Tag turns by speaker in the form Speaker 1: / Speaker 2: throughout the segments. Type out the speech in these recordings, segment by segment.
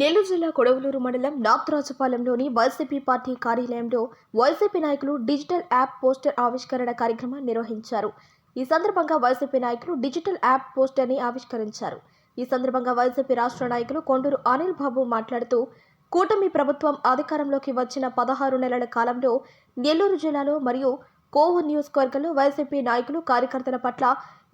Speaker 1: నెల్లూరు జిల్లా కొడవలూరు మండలం నాగరాజపాలెంలోని వైసీపీ పార్టీ కార్యాలయంలో వైసీపీ నాయకులు డిజిటల్ యాప్ పోస్టర్ ఆవిష్కరణ కార్యక్రమం నిర్వహించారు. ఈ సందర్భంగా వైసీపీ నాయకులు డిజిటల్ యాప్ పోస్టర్ని ఆవిష్కరించారు. ఈ సందర్భంగా వైసీపీ రాష్ట్ర నాయకులు కొండూరు అనిల్ బాబు మాట్లాడుతూ కూటమి ప్రభుత్వం అధికారంలోకి వచ్చిన పదహారు నెలల కాలంలో నెల్లూరు జిల్లాలో మరియు కోవూరు నియోజకవర్గంలో వైసీపీ నాయకులు కార్యకర్తల పట్ల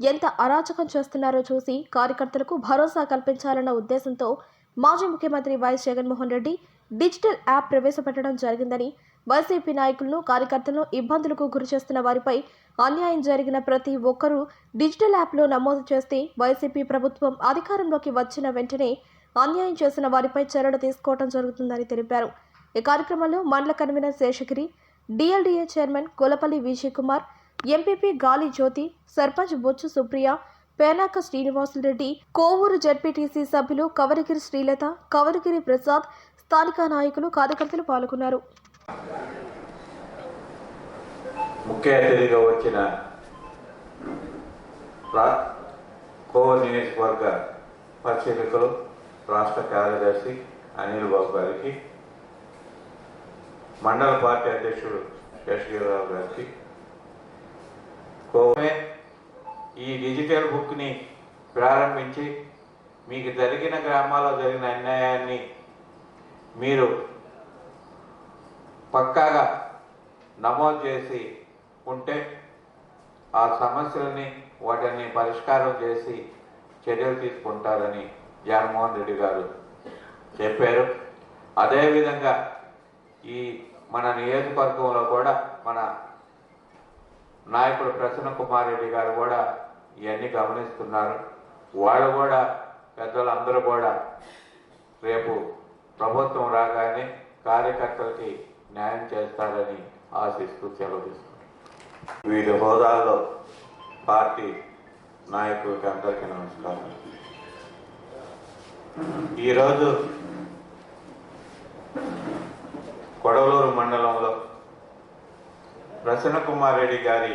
Speaker 1: ఎంత అరాచకం చేస్తున్నారో చూసి కార్యకర్తలకు భరోసా కల్పించాలన్న ఉద్దేశంతో మాజీ ముఖ్యమంత్రి Y S Jaganmohan Reddy digital app ప్రవేశపెట్టడం జరిగిందని వైసీపీ నాయకులను కార్యకర్తలను ఇబ్బందులకు గురి చేస్తున్న వారిపై అన్యాయం జరిగిన ప్రతి ఒక్కరూ డిజిటల్ యాప్లో నమోదు చేస్తే వైసీపీ ప్రభుత్వం అధికారంలోకి వచ్చిన వెంటనే అన్యాయం చేసిన వారిపై చర్యలు తీసుకోవడం జరుగుతుందని తెలిపారు. ఈ కార్యక్రమంలో మండల convenor Seshagiri DLDA chairman Kulapalli Vijay Kumar MPP Gali Jyothi sarpanch Bochchu Supriya Penaka Srinivasulareddy Kovur ZPTC సభ్యులు కవరగిరి శ్రీలత కవరగిరి ప్రసాద్ స్థానిక నాయకులు కార్యకర్తలు పాల్గొన్నారు.
Speaker 2: ముఖ్య అతిథిగా వచ్చిన కోవూరు నియోజకవర్గ పరిశీలకులు రాష్ట్ర కార్యదర్శి అనిల్ బాబు గారికి మండల పార్టీ అధ్యక్షుడు శేషగిరిరావు గారికి కోవే ఈ డిజిటల్ బుక్ని ప్రారంభించి మీకు జరిగిన గ్రామాల్లో జరిగిన అన్యాయాన్ని మీరు పక్కాగా నమోదు చేసి ఉంటే ఆ సమస్యలని వాటిని పరిష్కారం చేసి చర్యలు తీసుకుంటారని జగన్మోహన్ రెడ్డి గారు చెప్పారు. అదేవిధంగా ఈ మన నియోజకవర్గంలో కూడా మన నాయకుడు ప్రసన్న కుమార్ రెడ్డి గారు కూడా ఇవన్నీ గమనిస్తున్నారు. వాళ్ళు కూడా పెద్దలందరూ కూడా రేపు ప్రభుత్వం రాగానే కార్యకర్తలకి న్యాయం చేస్తారని ఆశిస్తూ సెలవు తీసుకుంటాను వీరి హోదాలో పార్టీ నాయకులకి అందరికీ నమస్కారం. ఈరోజు కొడవలూరు మండలంలో ప్రసన్న కుమార్ రెడ్డి గారి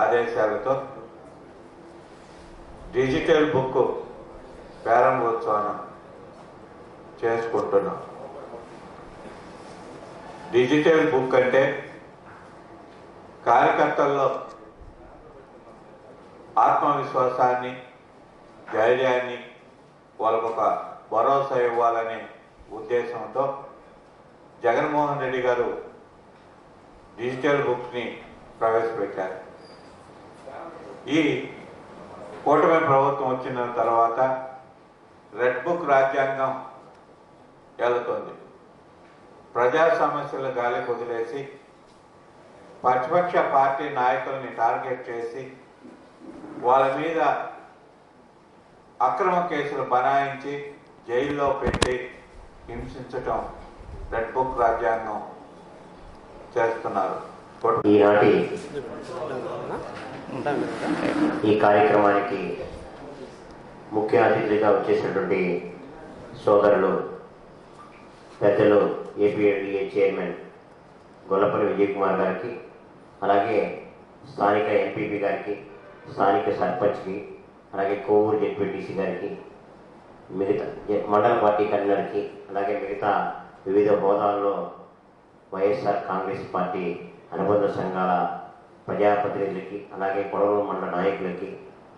Speaker 2: ఆదేశాలతో డిజిటల్ బుక్ ప్రారంభోత్సవం చేసుకుంటున్నాం. డిజిటల్ బుక్ అంటే కార్యకర్తల్లో ఆత్మవిశ్వాసాన్ని ధైర్యాన్ని వాళ్ళకు ఒక భరోసా ఇవ్వాలనే ఉద్దేశంతో జగన్మోహన్ రెడ్డి గారు డిజిటల్ బుక్ని ప్రవేశపెట్టారు. ఈ కూటమి ప్రభుత్వం వచ్చిన తర్వాత రెడ్ బుక్ రాజ్యాంగం వెళుతుంది ప్రజా సమస్యలు గాలి వదిలేసి ప్రతిపక్ష పార్టీ నాయకుల్ని టార్గెట్ చేసి వాళ్ళ మీద అక్రమ కేసులు బనాయించి జైల్లో పెట్టి హింసించటం రెడ్ బుక్ రాజ్యాంగం చేస్తున్నారు.
Speaker 3: ఈనాటి ఈ కార్యక్రమానికి ముఖ్య అతిథిగా వచ్చేసినటువంటి సోదరులు పెద్దలు ఏపీఎల్డిఏ చైర్మన్ గొల్లపల్లి విజయ్ కుమార్ గారికి అలాగే స్థానిక ఎంపీపీ గారికి స్థానిక సర్పంచ్కి అలాగే కోవూరు జెడ్పీటీసీ గారికి మిగతా జె- మండల పార్టీ కన్వీనర్కి అలాగే మిగతా వివిధ హోదాల్లో వైఎస్ఆర్ కాంగ్రెస్ పార్టీ అనుబంధ సంఘాల ప్రజాప్రతినిధులకి అలాగే కొడవలూరు మండల నాయకులకి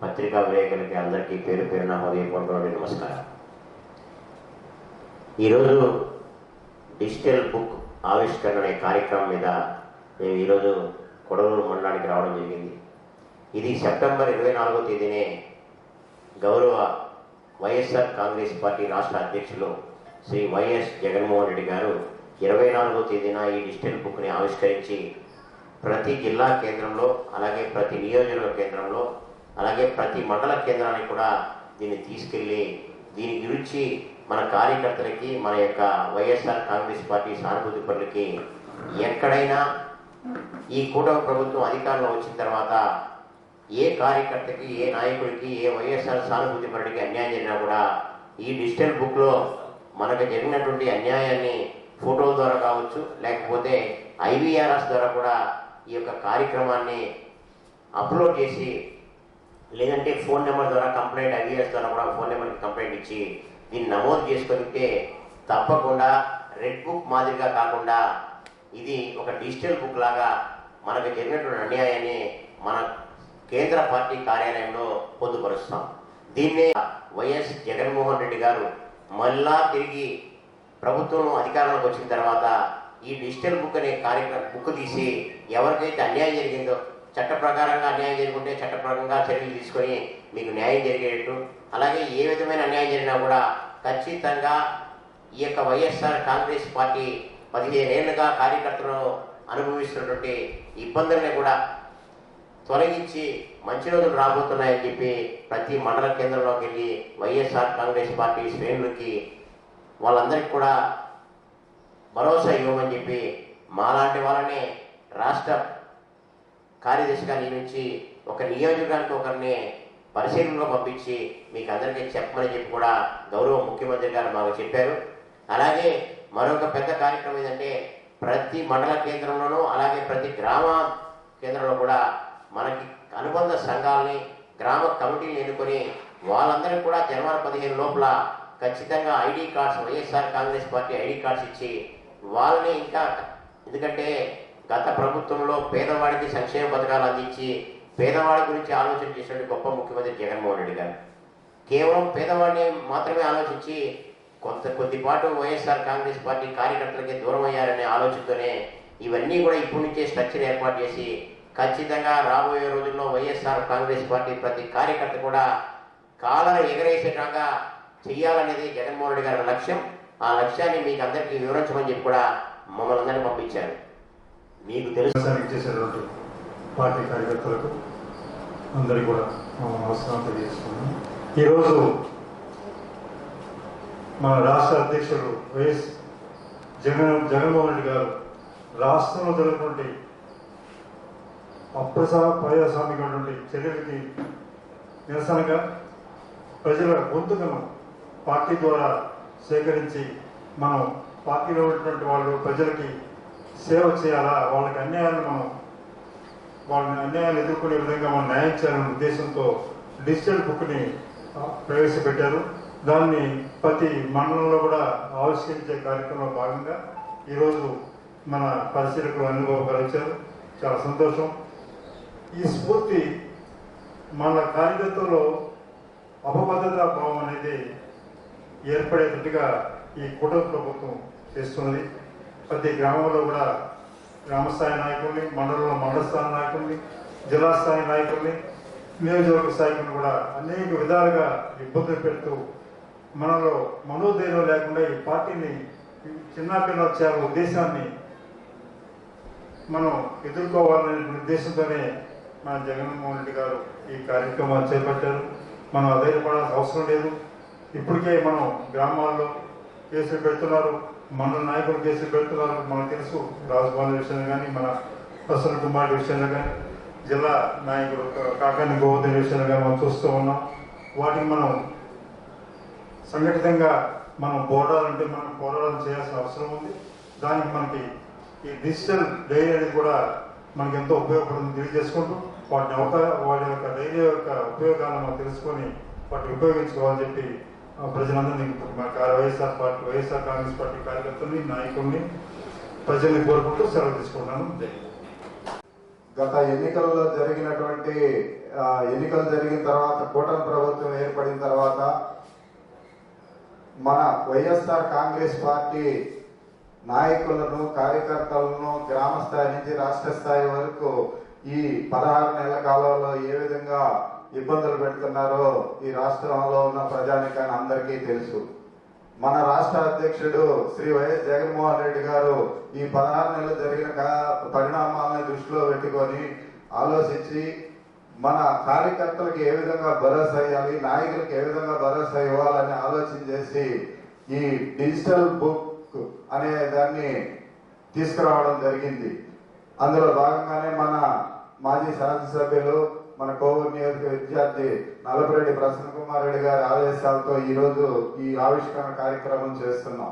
Speaker 3: పత్రికా విలేకరులకి అందరికీ పేరు పేరున హృదయపూర్వకమైన నమస్కారం. ఈరోజు డిజిటల్ బుక్ ఆవిష్కరణ అనే కార్యక్రమం మీద మేము ఈరోజు కొడవలూరు మండలానికి రావడం జరిగింది. ఇది సెప్టెంబర్ ఇరవై నాలుగో తేదీనే గౌరవ వైఎస్ఆర్ కాంగ్రెస్ పార్టీ రాష్ట్ర అధ్యక్షులు శ్రీ వైఎస్ జగన్మోహన్ రెడ్డి గారు ఇరవై నాలుగో తేదీన ఈ డిజిటల్ బుక్ని ఆవిష్కరించి ప్రతి జిల్లా కేంద్రంలో అలాగే ప్రతి నియోజకవర్గ కేంద్రంలో అలాగే ప్రతి మండల కేంద్రానికి కూడా దీన్ని తీసుకెళ్ళి దీని గురించి మన కార్యకర్తలకి మన యొక్క వైఎస్ఆర్ కాంగ్రెస్ పార్టీ సానుభూతి పనులకి ఎక్కడైనా ఈ కూటమి ప్రభుత్వం అధికారంలో వచ్చిన తర్వాత ఏ కార్యకర్తకి ఏ నాయకుడికి ఏ వైఎస్ఆర్ సానుభూతి పరుడికి అన్యాయం జరిగినా కూడా ఈ డిజిటల్ బుక్లో మనకు జరిగినటువంటి అన్యాయాన్ని ఫోటోల ద్వారా కావచ్చు లేకపోతే ఐవీఆర్ఎస్ ద్వారా కూడా ఈ యొక్క కార్యక్రమాన్ని అప్లోడ్ చేసి లేదంటే ఫోన్ నెంబర్ ద్వారా కంప్లైంట్ ఐవీఎస్ ద్వారా కూడా ఫోన్ నెంబర్కి కంప్లైంట్ ఇచ్చి దీన్ని నమోదు చేసుకుంటే తప్పకుండా రెడ్ బుక్ మాదిరిగా కాకుండా ఇది ఒక డిజిటల్ బుక్ లాగా మనకు జరిగినటువంటి అన్యాయాన్ని మన కేంద్ర పార్టీ కార్యాలయంలో పొందుపరుస్తాం. దీన్నే వైఎస్ జగన్మోహన్ రెడ్డి గారు మళ్ళా తిరిగి ప్రభుత్వం అధికారంలోకి వచ్చిన తర్వాత ఈ డిజిటల్ బుక్ అనే కార్యక్రమం బుక్ తీసి ఎవరికైతే అన్యాయం జరిగిందో చట్ట ప్రకారంగా అన్యాయం జరుగుంటే చట్ట ప్రకారంగా చర్యలు తీసుకొని మీకు న్యాయం జరిగేటట్టు అలాగే ఏ విధమైన అన్యాయం జరిగినా కూడా ఖచ్చితంగా ఈ యొక్క వైఎస్ఆర్ కాంగ్రెస్ పార్టీ పదిహేనేళ్ళుగా కార్యకర్తలు అనుభవిస్తున్నటువంటి ఇబ్బందుల్ని కూడా తొలగించి మంచి రోజులు రాబోతున్నాయని చెప్పి ప్రతి మండల కేంద్రంలోకి వెళ్ళి వైఎస్ఆర్ కాంగ్రెస్ పార్టీ శ్రేణులకి వాళ్ళందరికీ కూడా భరోసా ఇవ్వమని చెప్పి మాలాంటి వాళ్ళని రాష్ట్ర కార్యదర్శిగా నియమించి ఒక నియోజకవర్గానికి ఒకరిని పరిశీలనలో పంపించి మీకు అందరికీ చెప్పమని చెప్పి కూడా గౌరవ ముఖ్యమంత్రి గారు మాకు చెప్పారు. అలాగే మరొక పెద్ద కార్యక్రమం ఏంటంటే ప్రతి మండల కేంద్రంలోనూ అలాగే ప్రతి గ్రామ కేంద్రంలో కూడా మనకి అనుబంధ సంఘాలని గ్రామ కమిటీని ఎన్నుకొని వాళ్ళందరికీ కూడా జనవరి పదిహేను లోపల ఖచ్చితంగా ID cards YSR Congress party ID cards ఇచ్చి వాళ్ళని ఇంకా ఎందుకంటే గత ప్రభుత్వంలో పేదవాడికి సంక్షేమ పథకాలు అందించి పేదవాడి గురించి ఆలోచన చేసినటువంటి గొప్ప ముఖ్యమంత్రి జగన్మోహన్ రెడ్డి గారు. కేవలం పేదవాడిని మాత్రమే ఆలోచించి కొంత కొద్దిపాటు వైఎస్ఆర్ కాంగ్రెస్ పార్టీ కార్యకర్తలకి దూరం అయ్యారనే ఆలోచనతోనే ఇవన్నీ కూడా ఇప్పటి నుంచే స్ట్రక్చర్ ఏర్పాటు చేసి ఖచ్చితంగా రాబోయే రోజుల్లో వైఎస్ఆర్ కాంగ్రెస్ పార్టీ ప్రతి కార్యకర్త కూడా కాలర ఎగరేసేటంగా చేయాలనేది జగన్మోహన్ రెడ్డి గారి లక్ష్యం. ఆ లక్ష్యాన్ని మీకు అందరికీ వివరించమని చెప్పి కూడా మమ్మల్ని అందరినీ పంపించారు. మీకు తెలుసు.
Speaker 4: వ్యవసాయానికి పార్టీ కార్యకర్తలకు అందరికీ కూడా మా నమస్కారం తెలియజేస్తున్నాను ఈరోజు మన రాష్ట్ర అధ్యక్షుడు వైఎస్ జగన్ జగన్మోహన్ రెడ్డి గారు రాష్ట్రంలో జరిగినటువంటి అప్రసా ప్రజాస్వామికమైనటువంటి చర్యలకి నిరసనగా ప్రజల గొంతుకను పార్టీ ద్వారా సేకరించి మనం పార్టీలో ఉన్నటువంటి వాళ్ళు ప్రజలకి సేవ చేయాలా? వాళ్ళకి అన్యాయాలు మనం వాళ్ళని అన్యాయాలు ఎదుర్కొనే విధంగా మనం న్యాయం చేయాలనే ఉద్దేశంతో డిజిటల్ బుక్ని ప్రవేశపెట్టారు. దాన్ని ప్రతి మండలంలో కూడా ఆవిష్కరించే కార్యక్రమంలో భాగంగా ఈరోజు మన పరిశీలకులు అనుభవపరిచారు చాలా సంతోషం. ఈ స్ఫూర్తి మన కార్యకర్తలో అపభద్రతా భావం అనేది ఏర్పడేటట్టుగా ఈ కూటమి ప్రభుత్వం చేస్తున్నది. ప్రతి గ్రామంలో కూడా గ్రామస్థాయి నాయకుల్ని మండలంలో మండల స్థాయి నాయకుల్ని జిల్లా స్థాయి నాయకుల్ని నియోజకవర్గ స్థాయికుల్ని కూడా అనేక విధాలుగా ఇబ్బందులు పెడుతూ మనలో మనోధైర్యం లేకుండా ఈ పార్టీని చిన్నపిల్లల చేయాల ఉద్దేశాన్ని మనం ఎదుర్కోవాలనే ఉద్దేశంతోనే మన జగన్మోహన్ రెడ్డి గారు ఈ కార్యక్రమాన్ని చేపట్టారు. మనం అధైర్యపడాల్సిన అవసరం లేదు. ఇప్పటికే మనం గ్రామాల్లో కేసులు పెడుతున్నారు మన నాయకులు కేసులు పెడుతున్నారు. మనకు తెలుసు రాజభవన్ విషయంలో కానీ మన ప్రసన్న కుమార్ విషయంలో కానీ జిల్లా నాయకుడు కాకాని గోవర్ధన్ విషయంలో కానీ మనం చూస్తూ ఉన్నాం. వాటిని మనం సంఘటితంగా మనం పోరాడాలంటే మనం పోరాటం చేయాల్సిన అవసరం ఉంది. దానికి మనకి ఈ డిజిటల్ డైరీ అనేది కూడా మనకి ఎంతో ఉపయోగపడుతుంది తెలియజేసుకుంటూ వాటిని అవకా వాటి యొక్క డైరీ యొక్క ఉపయోగాలను మనం తెలుసుకొని వాటిని ఉపయోగించుకోవాలని చెప్పి ప్రజలందరినీ మన YSR party YSR Congress party కార్యకర్తల్ని నాయకుల్ని ప్రజల్ని కోరుకుంటూ సెలవు తీసుకుంటున్నాను
Speaker 5: గత ఎన్నికల్లో జరిగినటువంటి ఆ, ఎన్నికలు జరిగిన తర్వాత కూటమి ప్రభుత్వం ఏర్పడిన తర్వాత మన వైఎస్ఆర్ కాంగ్రెస్ పార్టీ నాయకులను కార్యకర్తలను గ్రామ స్థాయి నుంచి రాష్ట్ర స్థాయి వరకు ఈ పదహారు నెలల కాలంలో ఏ విధంగా ఇబ్బందులు పెడుతున్నారో ఈ రాష్ట్రంలో ఉన్న ప్రజానికాన్ని అందరికీ తెలుసు. మన రాష్ట్ర అధ్యక్షుడు శ్రీ వైఎస్ జగన్మోహన్ రెడ్డి గారు ఈ పదహారు నెలలు జరిగిన పరిణామాలను దృష్టిలో పెట్టుకొని ఆలోచించి మన కార్యకర్తలకు ఏ విధంగా భరోసా ఇవ్వాలి నాయకులకు ఏ విధంగా భరోసా ఇవ్వాలని ఆలోచన చేసి ఈ డిజిటల్ బుక్ అనే దాన్ని తీసుకురావడం జరిగింది. అందులో భాగంగానే మన మాజీ శాసనసభ్యులు మన కోవూరు నియోజక విద్యార్థి నలపరెడ్డి ప్రసన్న కుమార్ రెడ్డి గారి ఆదేశాలతో ఈ రోజు ఈ ఆవిష్కరణ కార్యక్రమం చేస్తున్నాం.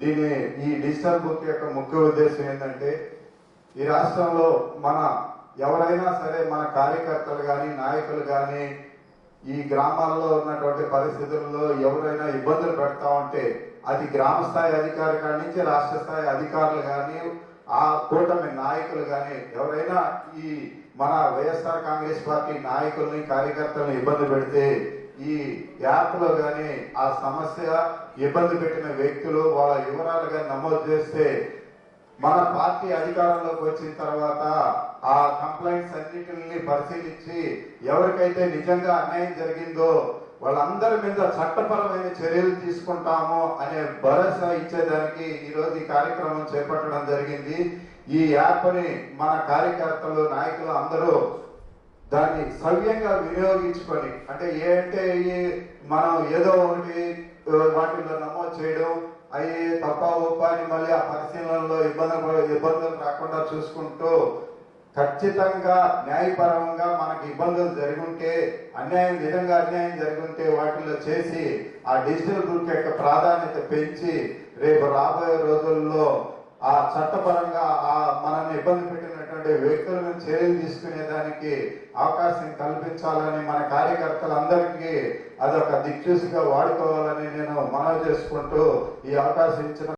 Speaker 5: దీని ఈ డిజిటల్ బుక్ యొక్క ముఖ్య ఉద్దేశం ఏంటంటే ఈ రాష్ట్రంలో మన ఎవరైనా సరే మన కార్యకర్తలు కానీ నాయకులు కానీ ఈ గ్రామాల్లో ఉన్నటువంటి పరిస్థితుల్లో ఎవరైనా ఇబ్బందులు పెడతా ఉంటే అది గ్రామ స్థాయి అధికారి కాడి నుంచి రాష్ట్ర స్థాయి అధికారులు కానీ ఆ కూటమి నాయకులు కానీ ఎవరైనా ఈ మన వైఎస్ఆర్ కాంగ్రెస్ పార్టీ నాయకుల్ని కార్యకర్తలను ఇబ్బంది పెడితే ఈ యాప్లో కానీ ఆ సమస్య ఇబ్బంది పెట్టిన వ్యక్తులు వాళ్ళ వివరాలు కానీ నమోదు చేస్తే మన పార్టీ అధికారంలోకి వచ్చిన తర్వాత ఆ కంప్లైంట్స్ అన్నిటిని పరిశీలించి ఎవరికైతే నిజంగా అన్యాయం జరిగిందో వాళ్ళందరి మీద చట్టపరమైన చర్యలు తీసుకుంటాము అనే భరోసా ఇచ్చేదానికి ఈరోజు ఈ కార్యక్రమం చేపట్టడం జరిగింది. ఈ యాప్ని మన కార్యకర్తలు నాయకులు అందరూ దాన్ని సవ్యంగా వినియోగించుకొని అంటే ఏంటే మనం ఏదో ఒకటి వాటిలో నమోదు చేయడం అవి తప్ప ఒప్ప అని మళ్ళీ ఆ పరిశీలనలో ఇబ్బందులు ఇబ్బందులు రాకుండా చూసుకుంటూ ఖచ్చితంగా న్యాయపరంగా మనకి ఇబ్బందులు జరుగుంటే అన్యాయం నిజంగా అన్యాయం జరుగుంటే వాటిలో చేసి ఆ డిజిటల్ బుక్ యొక్క ప్రాధాన్యత పెంచి రేపు రాబోయే రోజుల్లో ఆ చట్టపరంగా ఆ మనల్ని ఇబ్బంది పెట్టినటువంటి వ్యక్తులను చర్యలు తీసుకునేదానికి అవకాశం కల్పించాలని మన కార్యకర్తలందరికీ అదొక దిక్చూసిగా వాడుకోవాలని నేను మనవి చేసుకుంటూ ఈ అవకాశం ఇచ్చిన